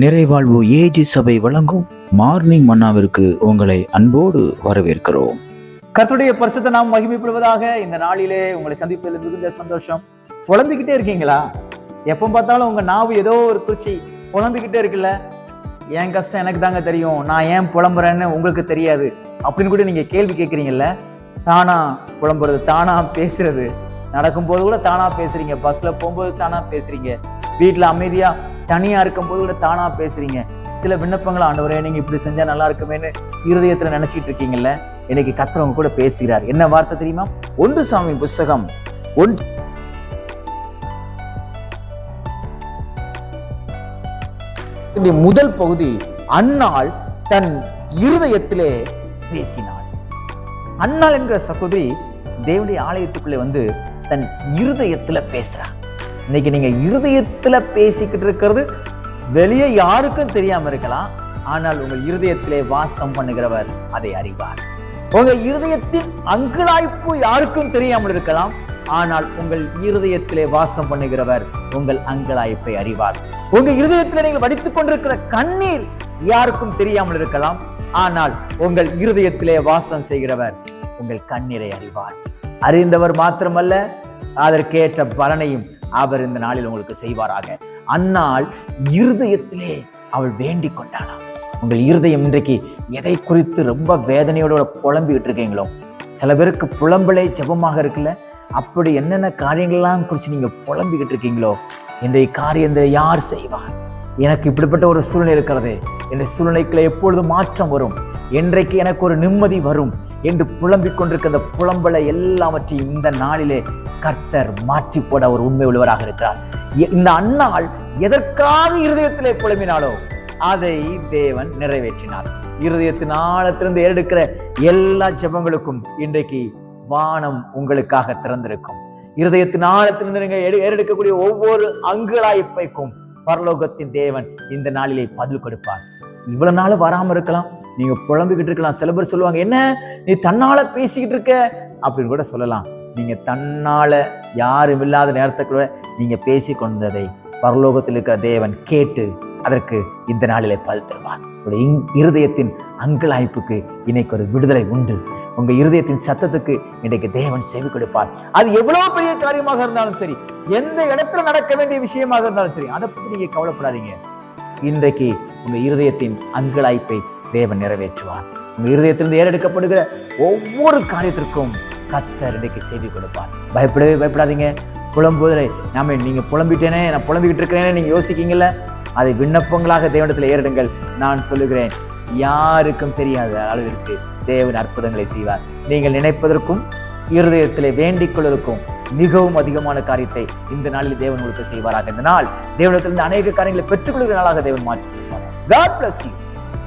நிறைவாழ்வு AG சபை வழங்கும் morning மன்னாவிற்கு உங்களை அன்போடு வரவேற்கிறோம். கர்த்தருடைய பரிசுத்த நாம் மகிமைப்படுவதாக இந்த நாளிலே உங்களை சந்திப்பதில் மிகுந்த சந்தோஷம். புலம்பிக்கிட்டே இருக்கீங்களா? எப்போ பார்த்தாலும் உங்க நாவு ஏதோ ஒரு குச்சி புலம்பிக்கிட்டே இருக்குல்ல? என் கஷ்டம் எனக்கு தாங்க தெரியும். நான் ஏன் புலம்புறேன்னு உங்களுக்கு தெரியாது. அப்படின்னு கூட நீங்க கேள்வி கேட்குறீங்கல்ல தானா புலம்புறது தானா பேசுறது. நடக்கும்போது கூட தானா பேசுறீங்க. பஸ்ல போகும்போது தானா பேசுறீங்க. வீட்டில் அமைதியாக தனியா இருக்கும்போது கூட தானா பேசுறீங்க. சில விண்ணப்பங்களை ஆண்டவரே நீங்க இப்படி செஞ்சா நல்லா இருக்குமேன்னு இருதயத்துல நினைச்சிட்டு இருக்கீங்கல்ல இன்னைக்கு கத்துறவங்க கூட பேசுகிறார். என்ன வார்த்தை தெரியுமா? ஒன்று சாமியின் புஸ்தகம் ஒன் முதல் பகுதி அன்னாள் தன் இருதயத்திலே பேசினாள். அன்னாள் என்கிற சகோதரி தேவனுடைய ஆலயத்துக்குள்ளே வந்து தன் இருதயத்துல பேசுறா. இன்னைக்கு நீங்க இருதயத்துல பேசிக்கிட்டு இருக்கிறது வெளியே யாருக்கும் தெரியாம இருக்கலாம். ஆனால் உங்கள் இருதயத்திலே வாசம் பண்ணுகிறவர் அதை அறிவார். உங்க இருதயத்தின் அங்கலாய்ப்பு யாருக்கும் தெரியாமல் இருக்கலாம். ஆனால் உங்கள் இருதயத்திலே வாசம் பண்ணுகிறவர் உங்கள் அங்கலாய்ப்பை அறிவார். உங்க இருதயத்திலே நீங்கள் வடித்துக் கொண்டிருக்கிற கண்ணீர் யாருக்கும் தெரியாமல் இருக்கலாம். ஆனால் உங்கள் இருதயத்திலே வாசம் செய்கிறவர் உங்கள் கண்ணீரை அறிவார். அறிந்தவர் மாத்திரமல்ல அதற்கேற்ற பலனையும் அவர் இந்த நாளில் உங்களுக்கு செய்வாராக. அந்நாள் இருதயத்திலே அவள் வேண்டிக் கொண்டாளாம் உங்கள் இருதயம் இன்றைக்கு எதை குறித்து ரொம்ப வேதனையோட புலம்பிக்கிட்டு இருக்கீங்களோ? சில பேருக்கு புலம்பலே ஜபமாக இருக்குல்ல? அப்படி என்னென்ன காரியங்கள்லாம் குறித்து நீங்க புலம்பிக்கிட்டு இருக்கீங்களோ? இன்றைய காரியத்தை யார் செய்வார் எனக்கு இப்படிப்பட்ட ஒரு சூழ்நிலை இருக்கிறது. என்னுடைய சூழ்நிலைக்குள்ள எப்பொழுது மாற்றம் வரும்? என்றைக்கு எனக்கு ஒரு நிம்மதி வரும். என்று புலம்பிக் கொண்டிருக்கிற அந்த புலம்பலை எல்லாவற்றையும் இந்த நாளிலே கர்த்தர் மாற்றி போட ஒரு உண்மை உள்ளவராக இருக்கிறார். எ- இந்த அன்னாள் எதற்காக இருதயத்திலே புலம்பினாலோ அதை தேவன் நிறைவேற்றினார். இருதயத்தின் ஆழத்திலிருந்து ஏறெடுக்கிற எல்லா ஜெபங்களுக்கும் இன்றைக்கு வானம் உங்களுக்காக திறந்திருக்கும். இருதயத்தின் ஆழத்திலிருந்து நீங்கள் ஏறெடுக்கக்கூடிய ஒவ்வொரு அங்குலாய்ப்பைக்கும் பரலோகத்தின் தேவன் இந்த நாளிலே பதில் கொடுப்பார். இவ்வளவு நாள் வராமல் இருக்கலாம். நீங்க புலம்பிக்கிட்டு இருக்கலாம். சில பேர் சொல்லுவாங்க என்ன? நீ தன்னால பேசிக்கிட்டு இருக்க? அப்படின்னு கூட சொல்லலாம். நீங்க தன்னால யாரும் இல்லாத நேரத்துக்குள்ள நீங்க பேசி கொண்டதை பரலோகத்தில் இருக்கிற தேவன் கேட்டு அதற்கு இந்த நாளிலே பதில் தருவார். உங்களுடைய இங்- இருதயத்தின் அங்கலாய்ப்புக்கு இன்னைக்கு ஒரு விடுதலை உண்டு. உங்க இருதயத்தின் சத்தத்துக்கு இன்றைக்கு தேவன் செவி கொடுப்பார். அது எவ்வளவு பெரிய காரியமாக இருந்தாலும் சரி எந்த இடத்துல நடக்க வேண்டிய விஷயமாக இருந்தாலும் சரி அதை பற்றி நீங்க கவலைப்படாதீங்க. இன்றைக்கு உங்க இருதயத்தின் அங்கலாய்ப்பை தேவன் நிறைவேற்றுவார். உங்க இருதயத்திலிருந்து ஏறெடுக்கப்படுகிற ஒவ்வொரு காரியத்திற்கும் கத்தர் இன்றைக்கு செய்தி கொடுப்பார். பயப்படவே பயப்படாதீங்க. புலம்புவதில்லை. நாம நீங்க புலம்பிட்டேனே நான் புலம்பிக்கிட்டு இருக்கிறேனே நீங்க யோசிக்கீங்கல்ல? அதை விண்ணப்பங்களாக தேவனிடத்தில் ஏறிடுங்கள். நான் சொல்லுகிறேன் யாருக்கும் தெரியாத அளவிற்கு தேவன் அற்புதங்களை செய்வார். நீங்கள் நினைப்பதற்கும் இருதயத்திலே வேண்டிக் கொள்வதற்கும் மிகவும் அதிகமான காரியத்தை இந்த நாளில் தேவன் உங்களுக்கு செய்வாராக. இந்த நாள் தேவனத்திலிருந்து அநேக காரியங்களை பெற்றுக்கொள்கிற நாளாக தேவன் மாற்றி கொடுப்பார். God bless